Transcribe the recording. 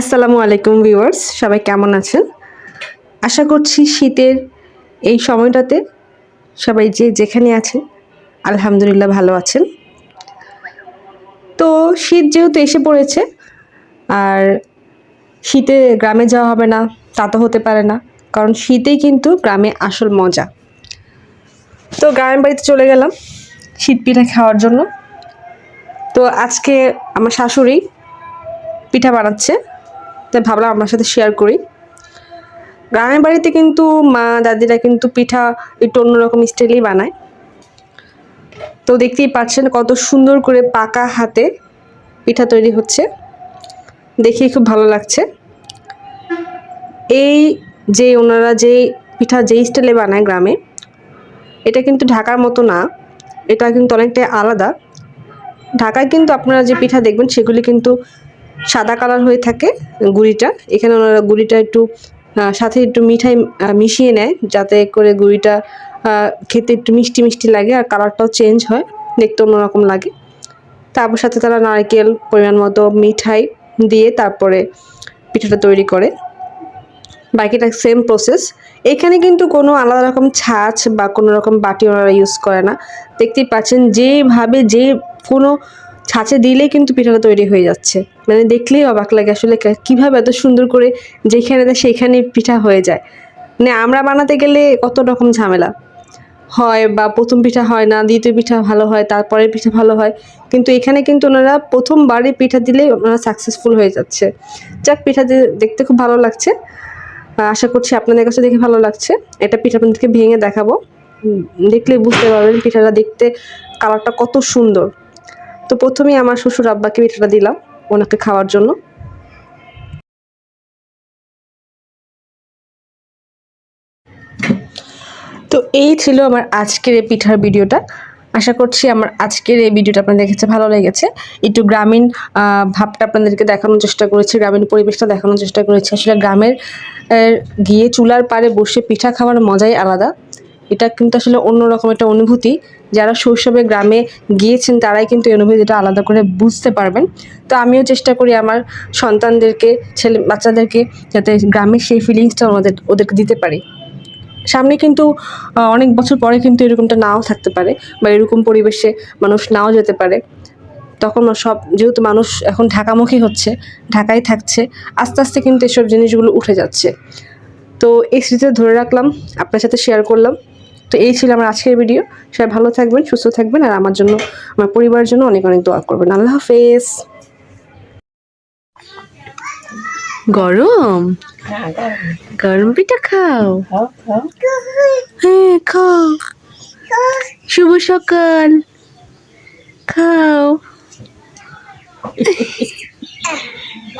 আসসালামু আলাইকুম ভিউয়ার্স, সবাই কেমন আছেন? আশা করছি শীতের এই সময়টাতে সবাই যে যেখানে আছেন, আলহামদুলিল্লাহ ভালো আছেন। তো শীত যেহেতু এসে পড়েছে, আর শীতে গ্রামে যাওয়া হবে না, তা তো হতে পারে না, কারণ শীতেই কিন্তু গ্রামে আসল মজা। তো গ্রামের বাড়িতে চলে গেলাম শীত পিঠা খাওয়ার জন্য। তো আজকে আমার শাশুড়ি পিঠা বানাচ্ছে। তাই ভাবলাম আপনার সাথে শেয়ার করি। গ্রামের বাড়িতে কিন্তু মা দাদিরা কিন্তু পিঠা একটু অন্যরকম স্টাইলেই বানায়। তো দেখতেই পাচ্ছেন কত সুন্দর করে পাকা হাতে পিঠা তৈরি হচ্ছে। দেখে খুব ভালো লাগছে। এই যে ওনারা যে পিঠা যেই স্টাইলে বানায় গ্রামে, এটা কিন্তু ঢাকার মতো না, এটা কিন্তু অনেকটাই আলাদা। ঢাকায় কিন্তু আপনারা যে পিঠা দেখবেন, সেগুলি কিন্তু সাদা কালার হয়ে থাকে গুড়িটা। এখানে ওনারা গুড়িটা একটু সাথে একটু মিঠাই মিশিয়ে নেয় যাতে করে গুড়িটা খেতে একটু মিষ্টি মিষ্টি লাগে আর কালারটাও চেঞ্জ হয়, দেখতে অন্যরকম লাগে। তারপর সাথে তারা নারকেল, পরিমাণ মতো মিঠাই দিয়ে তারপরে পিঠাটা তৈরি করে। বাকিটা সেম প্রসেস এখানে কিন্তু কোনো আলাদা রকম ছাঁচ বা কোনো রকম বাটি ওনারা ইউজ করে না। দেখতেই পাচ্ছেন, যেভাবে যে কোনো ছাঁচে দিলেই কিন্তু পিঠাটা তৈরি হয়ে যাচ্ছে। মানে দেখলেই অবাক লাগে আসলে কীভাবে এত সুন্দর করে যেখানে সেইখানে পিঠা হয়ে যায়। মানে আমরা বানাতে গেলে কত রকম ঝামেলা। হয় বা প্রথম পিঠা হয় না দ্বিতীয় পিঠা ভালো হয় তারপরের পিঠা ভালো হয়। কিন্তু এখানে কিন্তু ওনারা প্রথমবারে পিঠা দিলেই ওনারা সাকসেসফুল হয়ে যাচ্ছে। যাক পিঠা দেখতে খুব ভালো লাগছে। আশা করছি আপনাদের কাছে দেখে ভালো লাগছে। এটা পিঠা আপনাদেরকে ভেঙে দেখাবো। উম, দেখলেই বুঝতে পারবেন পিঠাটা দেখতে কালারটা কত সুন্দর। তো প্রথমেই আমার শ্বশুর আব্বাকে পিঠাটা দিলাম ওনাকে খাওয়ার জন্য। তো এই ছিল আমার আজকের এই পিঠার ভিডিওটা। আশা করছি আমার আজকের এই ভিডিওটা আপনাদের কাছে ভালো লেগেছে। একটু গ্রামীণ ভাবটা আপনাদেরকে দেখানোর চেষ্টা করেছি, গ্রামীণ পরিবেশটা দেখানোর চেষ্টা করেছি। আসলে গ্রামের গিয়ে চুলার পাড়ে বসে পিঠা খাওয়ার মজাই আলাদা। এটা কিন্তু আসলে অন্যরকম একটা অনুভূতি। যারা শৈশবে গ্রামে গিয়েছেন, তারাই কিন্তু এই অনুভূতিটা আলাদা করে বুঝতে পারবেন। তো আমিও চেষ্টা করি আমার সন্তানদেরকে, ছেলে, বাচ্চাদেরকে যাতে গ্রামের সেই ফিলিংসটা ওদের, ওদেরকে দিতে পারি। সামনে কিন্তু অনেক বছর পরে কিন্তু এরকমটা নাও থাকতে পারে বা এরকম পরিবেশে মানুষ নাও যেতে পারে। তখন সব, যেহেতু মানুষ এখন ঢাকামুখী হচ্ছে, ঢাকায় থাকছে, আস্তে আস্তে কিন্তু এসব জিনিসগুলো উঠে যাচ্ছে। তো এই স্মৃতিটা ধরে রাখলাম, আপনার সাথে শেয়ার করলাম। তো এই ছিল আমার আজকের ভিডিও সবাই ভালো থাকবেন সুস্থ থাকবেন আর আমার জন্য আমার পরিবারের জন্য অনেক অনেক দোয়া করবেন। আল্লাহ হাফেজ। গরম? গরম পিঠা খাও। হ্যাঁ খাও। শুভ সকাল। খাও।